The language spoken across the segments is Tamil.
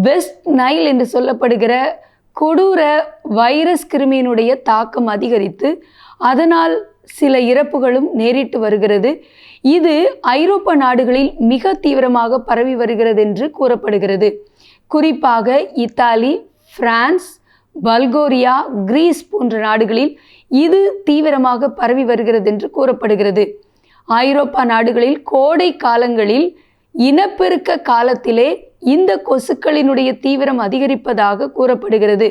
வெஸ்ட் நைல் என்று சொல்லப்படுகிற கொடூர வைரஸ் கிருமியினுடைய தாக்கம் அதிகரித்து அதனால் சில இறப்புகளும் நேரிட்டு வருகிறது. இது ஐரோப்பா நாடுகளில் மிக தீவிரமாக பரவி வருகிறது என்று கூறப்படுகிறது. குறிப்பாக இத்தாலி பிரான்ஸ் பல்கோரியா கிரீஸ் போன்ற நாடுகளில் இது தீவிரமாக பரவி வருகிறது என்று கூறப்படுகிறது. ஐரோப்பா நாடுகளில் கோடை காலங்களில் இனப்பெருக்க காலத்திலே இந்த கொசுக்களினுடைய தீவிரம் அதிகரிப்பதாக கூறப்படுகிறது.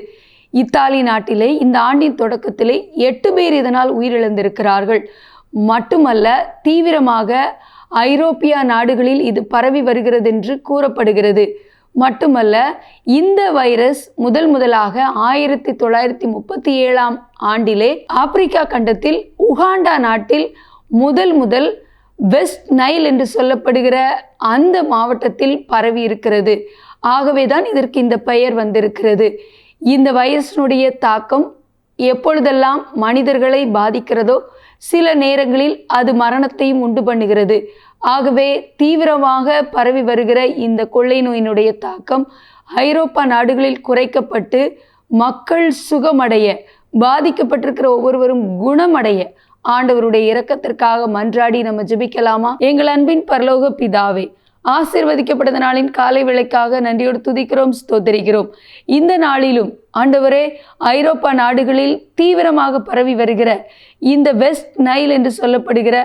இத்தாலி நாட்டிலே இந்த ஆண்டின் தொடக்கத்திலே எட்டு பேர் இதனால் உயிரிழந்திருக்கிறார்கள். மட்டுமல்ல தீவிரமாக ஐரோப்பியா நாடுகளில் இது பரவி வருகிறது என்று கூறப்படுகிறது. மட்டுமல்ல இந்த வைரஸ் முதல் முதலாக ஆயிரத்தி தொள்ளாயிரத்தி முப்பத்தி ஏழாம் ஆண்டிலே ஆப்பிரிக்கா கண்டத்தில் உகாண்டா நாட்டில் முதல் முதல் வெஸ்ட் நைல் என்று சொல்லப்படுகிற அந்த மாவட்டத்தில் பரவி இருக்கிறது. ஆகவே தான் இதற்கு இந்த பெயர் வந்திருக்கிறது. இந்த வைரஸினுடைய தாக்கம் எப்பொழுதெல்லாம் மனிதர்களை பாதிக்கிறதோ சில நேரங்களில் அது மரணத்தையும் உண்டு பண்ணுகிறது. ஆகவே தீவிரமாக பரவி வருகிற இந்த கொள்ளை நோயினுடைய தாக்கம் ஐரோப்பா நாடுகளில் குறைக்கப்பட்டு மக்கள் சுகமடைய பாதிக்கப்பட்டிருக்கிற ஒவ்வொருவரும் குணமடைய ஆண்டவருடைய இரக்கத்திற்காக மன்றாடி நம்ம ஜெபிக்கலாமா? எங்கள் அன்பின் பரலோக பிதாவே ஆசிர்வதிக்கப்பட்ட நாளின் காலை விளைக்காக நன்றியோடு துதிக்கிறோம் ஸ்தோத்தரிக்கிறோம். இந்த நாளிலும் ஆண்டவரே ஐரோப்பா நாடுகளில் தீவிரமாக பரவி வருகிற இந்த வெஸ்ட் நைல் என்று சொல்லப்படுகிற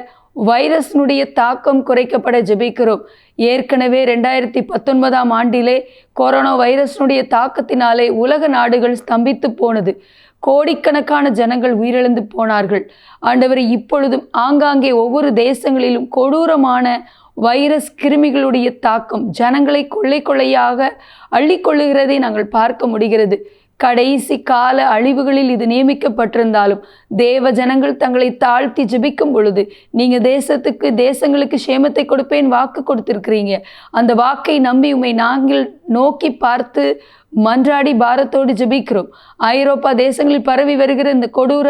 வைரஸ்னுடைய தாக்கம் குறைக்கப்பட ஜெபிக்கிறோம். ஏற்கனவே ரெண்டாயிரத்தி பத்தொன்பதாம் ஆண்டிலே கொரோனா வைரஸ்னுடைய தாக்கத்தினாலே உலக நாடுகள் ஸ்தம்பித்து போனது. கோடிக்கணக்கான ஜனங்கள் உயிரிழந்து போனார்கள். ஆண்டவர் இப்பொழுதும் ஆங்காங்கே ஒவ்வொரு தேசங்களிலும் கொடூரமான வைரஸ் கிருமிகளுடைய தாக்கம் ஜனங்களை கொள்ளை கொள்ளையாக அள்ளிக்கொள்ளுகிறதை நாங்கள் பார்க்க முடிகிறது. கடைசி கால அழிவுகளில் இது நியமிக்கப்பட்டிருந்தாலும் தேவ ஜனங்கள் தங்களை தாழ்த்தி ஜெபிக்கும் பொழுது நீங்கள் தேசத்துக்கு தேசங்களுக்கு சேமத்தை கொடுப்பேன் வாக்கு கொடுத்திருக்கிறீங்க. அந்த வாக்கை நம்பி உம்மை நாங்கள் நோக்கி பார்த்து மன்றாடி பாரத்தோடு ஜெபிக்கிறோம். ஐரோப்பா தேசங்களில் பரவி வருகிற இந்த கொடூர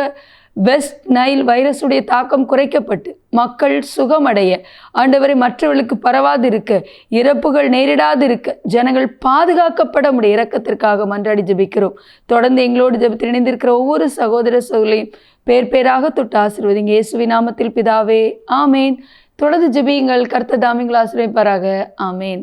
வெஸ்ட் நைல் வைரஸுடைய தாக்கம் குறைக்கப்பட்டு மக்கள் சுகமடைய ஆண்டவரை மற்றவர்களுக்கு பரவாதிருக்க இறப்புகள் நேரிடாதிருக்க ஜனங்கள் பாதுகாக்கப்பட முடிய இறக்கத்திற்காக மன்றாடி ஜெபிக்கிறோம். தொடர்ந்து எங்களோடு ஜெபத்தில் இணைந்திருக்கிற ஒவ்வொரு சகோதர சகோதரையும் பேர் பேராக தொட்டு ஆசிர்வதிங்க. இயேசுவி நாமத்தில் பிதாவே ஆமேன். தொடர்ந்து ஜெபியுங்கள் கர்த்த தாமிங்கள் ஆசிரியப்பாராக ஆமேன்.